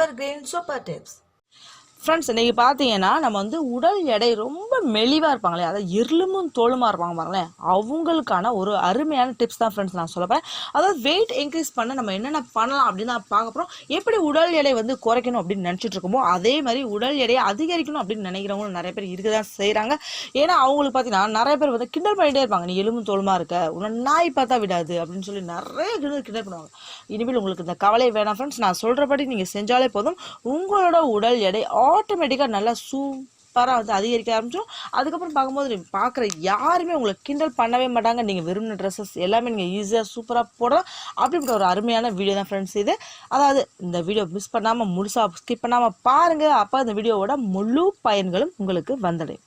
evergreen super tips. Friends இன்னைக்கு பார்த்தீங்கன்னா நம்ம வந்து உடல் எடை ரொம்ப மெலிவாக இருப்பாங்களே அதாவது எருளுமும் தோளுமாக இருப்பாங்க பாருங்களேன். அவங்களுக்கான ஒரு அருமையான டிப்ஸ் தான் ஃப்ரெண்ட்ஸ் நான் சொல்ல போகிறேன் அதாவது வெயிட் இன்க்ரீஸ் பண்ண நம்ம என்னென்ன பண்ணலாம் அப்படின்னு நான் பார்க்க போகிறோம் எப்படி உடல் எடை வந்து குறைக்கணும் அப்படின்னு நினச்சிட்டு இருக்கோமோ அதே மாதிரி உடல் எடையை அதிகரிக்கணும் அப்படின்னு நினைக்கிறவங்களும் நிறைய பேர் இருக்க தான் செய்கிறாங்க ஏன்னா அவங்களுக்கு பார்த்தீங்கன்னா நிறைய பேர் வந்து கிண்டல் பண்ணிகிட்டே இருப்பாங்க. நீ எலும்பு தோலுமா இருக்க? உன்னை நாய் பார்த்தா விடாது அப்படின்னு சொல்லி நிறைய கிண்டல் கிண்டல் பண்ணுவாங்க. இனிமேல் உங்களுக்கு இந்த கவலை வேணாம் ஃப்ரெண்ட்ஸ் நான் சொல்கிறபடி நீங்கள் செஞ்சாலே போதும். உங்களோட உடல் எடை ஆட்டோமேட்டிக்காக நல்லா சூப்பராக வந்து அதிகரிக்க ஆரம்பிச்சோம் அதுக்கப்புறம் பார்க்கும்போது நீங்கள் பார்க்குற யாருமே உங்களை கிண்டல் பண்ணவே மாட்டாங்க. நீங்கள் விரும்பின ட்ரெஸ்ஸஸ் எல்லாமே நீங்கள் ஈஸியாக சூப்பராக போடலாம். அப்படிப்பட்ட ஒரு அருமையான வீடியோ தான் ஃப்ரெண்ட்ஸ் இது. அதாவது இந்த வீடியோ மிஸ் பண்ணாமல் முழுசாக ஸ்கிப் பண்ணாமல் பாருங்கள் அப்போ இந்த வீடியோவோட முழு பயன்களும் உங்களுக்கு வந்தடையும்.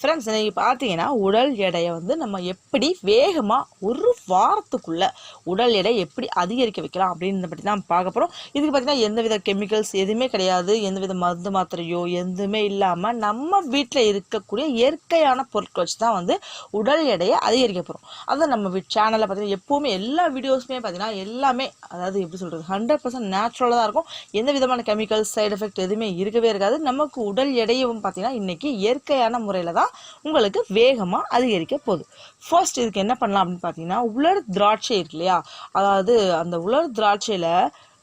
ஃப்ரெண்ட்ஸ் நீங்கள் பார்த்தீங்கன்னா உடல் எடையை வந்து நம்ம எப்படி வேகமாக ஒரு வாரத்துக்குள்ள உடல் எடை எப்படி அதிகரிக்க வைக்கலாம் அப்படின்னு பற்றி தான் பார்க்க போகிறோம் இதுக்கு பார்த்தீங்கன்னா எந்தவித கெமிக்கல்ஸ் எதுவுமே கிடையாது. எந்தவித மருந்து மாத்திரையோ எதுவுமே இல்லாமல் நம்ம வீட்டில் இருக்கக்கூடிய இயற்கையான பொருட்கள் வச்சு தான் வந்து உடல் எடையை அதிகரிக்க போகிறோம் அதை நம்ம சேனலில் பார்த்தீங்கன்னா எப்போவுமே எல்லா வீடியோஸுமே பார்த்தீங்கன்னா எல்லாமே அதாவது எப்படி சொல்கிறது ஹண்ட்ரட் பர்சன்ட் நேச்சுரலாக தான் இருக்கும். எந்த விதமான கெமிக்கல்ஸ் சைடு எஃபெக்ட் எதுவுமே இருக்கவே இருக்காது. நமக்கு உடல் எடையும் பார்த்தீங்கன்னா இன்றைக்கி இயற்கையான முறையில் தான் உங்களுக்கு வேகமாக அதிகரிக்க போகுது. ஃபர்ஸ்ட் இதுக்கு என்ன பண்ணலாம் அப்படின்னு பார்த்தீங்கன்னா உலர் திராட்சை இருக்கு இல்லையா? அதாவது அந்த உலர் திராட்சையில்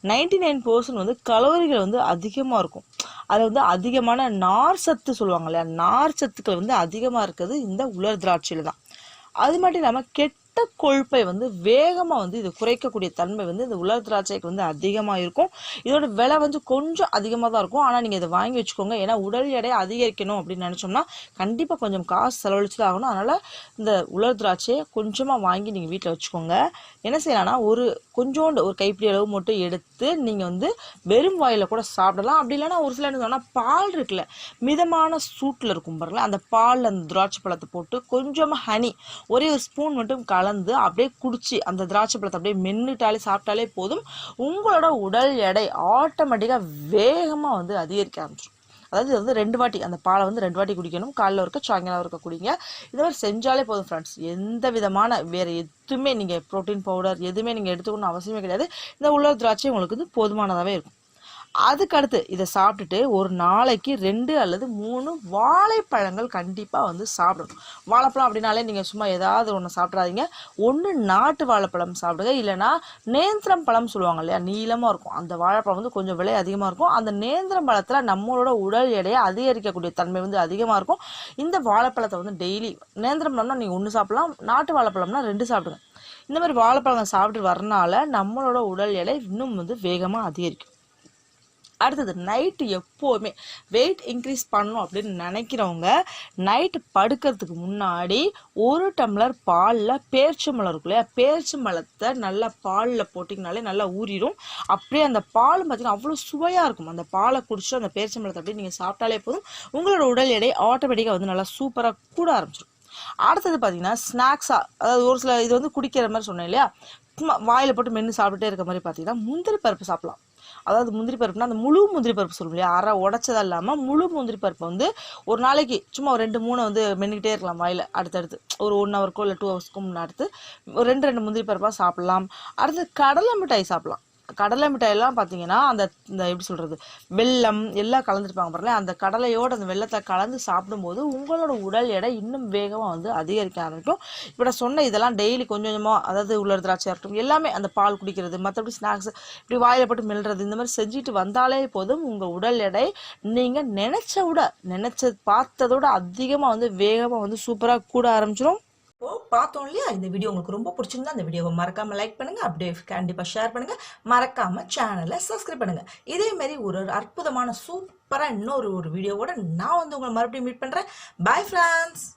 நைன்டி நைன் பர்சன்ட் வந்து கலோரிகள் வந்து அதிகமாக இருக்கும். அதில் வந்து அதிகமான நார் சத்து சொல்லுவாங்க இல்லையா? நார் சத்துக்கள் வந்து அதிகமாக இருக்கிறது இந்த உலர் திராட்சையில் தான். அது மட்டும் இல்லாமல் கெட் ரத்த கொழுப்பை வந்து வேகமாக வந்து இது குறைக்கக்கூடிய தன்மை வந்து இந்த உலர் திராட்சைக்கு வந்து அதிகமாக இருக்கும். இதோட விலை வந்து கொஞ்சம் அதிகமாக தான் இருக்கும். ஆனால் நீங்கள் இதை வாங்கி வச்சுக்கோங்க. ஏன்னா உடல் எடையை அதிகரிக்கணும் அப்படின்னு நினச்சோம்னா கண்டிப்பாக கொஞ்சம் காசு செலவழிச்சு தான் ஆகணும். அதனால் இந்த உலர் திராட்சையை கொஞ்சமாக வாங்கி நீங்கள் வீட்டில் வச்சுக்கோங்க. என்ன செய்யலாம்னா ஒரு கொஞ்சோண்டு ஒரு கைப்பிடி அளவு மட்டும் எடுத்து நீங்கள் வந்து வெறும் வாயில் கூட சாப்பிடலாம். அப்படி இல்லைன்னா ஒரு சில என்ன பால் இருக்குல்ல மிதமான சூட்டில் இருக்கும் பாருங்களேன். அந்த பாலில் அந்த திராட்சை பழத்தை போட்டு கொஞ்சமாக ஹனி ஒரே ஒரு ஸ்பூன் மட்டும் கா கலந்து அப்படியே குடிச்சு அந்த திராட்சை பழத்தை அப்படியே மென்னுட்டாலே சாப்பிட்டாலே போதும். உங்களோட உடல் எடை ஆட்டோமேட்டிக்காக வேகமாக வந்து அதிகரிக்க ஆரம்பிச்சிடும் அதாவது இது வந்து ரெண்டு வாட்டி அந்த பாலை வந்து ரெண்டு வாட்டி குடிக்கணும். காலைல இருக்க சாயங்காலம் இருக்க குடிங்க. இதை மாதிரி செஞ்சாலே போதும் ஃப்ரெண்ட்ஸ் எந்த விதமான வேறு எதுவுமே நீங்கள் ப்ரோட்டீன் பவுடர் எதுவுமே நீங்கள் எடுத்துக்கணும்னு அவசியமே கிடையாது. இந்த உள்ள திராட்சை உங்களுக்கு வந்து போதுமானதாகவே இருக்கும். அதுக்கு அடுத்து இதை சாப்பிட்டுட்டு ஒரு நாளைக்கு ரெண்டு அல்லது மூணு வாழைப்பழங்கள் கண்டிப்பாக வந்து சாப்பிடணும். வாழைப்பழம் அப்படின்னாலே நீங்கள் சும்மா ஏதாவது ஒன்று சாப்பிட்றாதீங்க ஒன்று நாட்டு வாழைப்பழம் சாப்பிடுங்க. இல்லைன்னா நேந்திரம் பழம் சொல்லுவாங்க இல்லையா? நீளமாக இருக்கும். அந்த வாழைப்பழம் வந்து கொஞ்சம் விலை அதிகமாக இருக்கும். அந்த நேந்திரம் பழத்தில் நம்மளோட உடல் எடையை அதிகரிக்கக்கூடிய தன்மை வந்து அதிகமாக இருக்கும். இந்த வாழைப்பழத்தை வந்து டெய்லி நேந்திரம் பழம்னா நீங்கள் ஒன்று சாப்பிடலாம். நாட்டு வாழைப்பழம்னா ரெண்டு சாப்பிடுங்க. இந்த மாதிரி வாழைப்பழம் சாப்பிட்டு வரனால நம்மளோட உடல் எடை இன்னும் வந்து வேகமாக அதிகரிக்கும். அடுத்தது நைட்டு எப்போவுமே வெயிட் இன்க்ரீஸ் பண்ணணும் அப்படின்னு நினைக்கிறவங்க நைட்டு படுக்கிறதுக்கு முன்னாடி ஒரு டம்ளர் பாலில் பேர்ச்சம்பழம் இருக்கும் இல்லையா? பேர்ச்சி மலத்தை நல்லா பாலில் போட்டிங்கனாலே நல்லா ஊறிடும். அப்படியே அந்த பால் பார்த்தீங்கன்னா அவ்வளோ சுவையாக இருக்கும். அந்த பாலை குடிச்சு அந்த பேர்ச்சம்பழத்தை அப்படியே நீங்கள் சாப்பிட்டாலே போதும். உங்களோட உடல் எடை ஆட்டோமேட்டிக்காக வந்து நல்லா சூப்பராக கூட ஆரம்பிச்சிடும். அடுத்தது பார்த்தீங்கன்னா ஸ்நாக்ஸாக அதாவது ஒரு சில இது வந்து குடிக்கிற மாதிரி சொன்னேன் இல்லையா? சும்மா வாயில் போட்டு மென்று சாப்பிட்டுட்டே இருக்க மாதிரி பார்த்தீங்கன்னா முந்திரி பருப்பு சாப்பிடலாம். அதாவது முந்திரி பருப்புனா அந்த முழு முந்திரி பருப்பு சொல்லுவோம் இல்லையா? அரை உடச்சதா இல்லாமல் முழு முந்திரி பருப்பை வந்து ஒரு நாளைக்கு சும்மா ஒரு ரெண்டு மூணு வந்து மென்னுக்கிட்டே இருக்கலாம் வாயில் அடுத்தடுத்து. ஒரு ஒன் ஹவருக்கோ இல்லை டூ ஹவர்ஸ்க்கோ முன்னாடி அடுத்து ஒரு ரெண்டு ரெண்டு முந்திரி பருப்பாக சாப்பிடலாம். அடுத்து கடலை மிட்டாய் சாப்பிடலாம். கடலை மிட்டாயெல்லாம் பார்த்தீங்கன்னா அந்த இந்த எப்படி சொல்கிறது வெல்லம் எல்லாம் கலந்துருப்பாங்க பாருங்களேன். அந்த கடலையோட அந்த வெள்ளத்தை கலந்து சாப்பிடும்போது உங்களோட உடல் எடை இன்னும் வேகமாக வந்து அதிகரிக்க ஆரம்பிக்கும். இப்போ நான் சொன்ன இதெல்லாம் டெய்லி கொஞ்சம் கொஞ்சமாக அதாவது உள்ள திராட்சையாக இருக்கட்டும் எல்லாமே அந்த பால் குடிக்கிறது மற்றபடி ஸ்நாக்ஸ் இப்படி வாயில் போட்டு மெல்றது இந்த மாதிரி செஞ்சுட்டு வந்தாலே போதும் உங்கள் உடல் எடை நீங்கள் நினச்ச விட நினச்ச பார்த்ததோட அதிகமாக வந்து வேகமாக வந்து சூப்பராக கூட ஆரம்பிச்சிடும் பார்த்தோம் இல்லையா இந்த வீடியோ உங்களுக்கு ரொம்ப பிடிச்சிருந்தா அந்த வீடியோவை மறக்காம லைக் பண்ணுங்க. அப்படியே கண்டிப்பா ஷேர் பண்ணுங்க. மறக்காம சேனலை சப்ஸ்கிரைப் பண்ணுங்க. இதே மாதிரி ஒரு ஒரு அற்புதமான சூப்பரா இன்னொரு ஒரு வீடியோவோட நான் வந்து உங்களை மறுபடியும் மீட் பண்றேன். Bye friends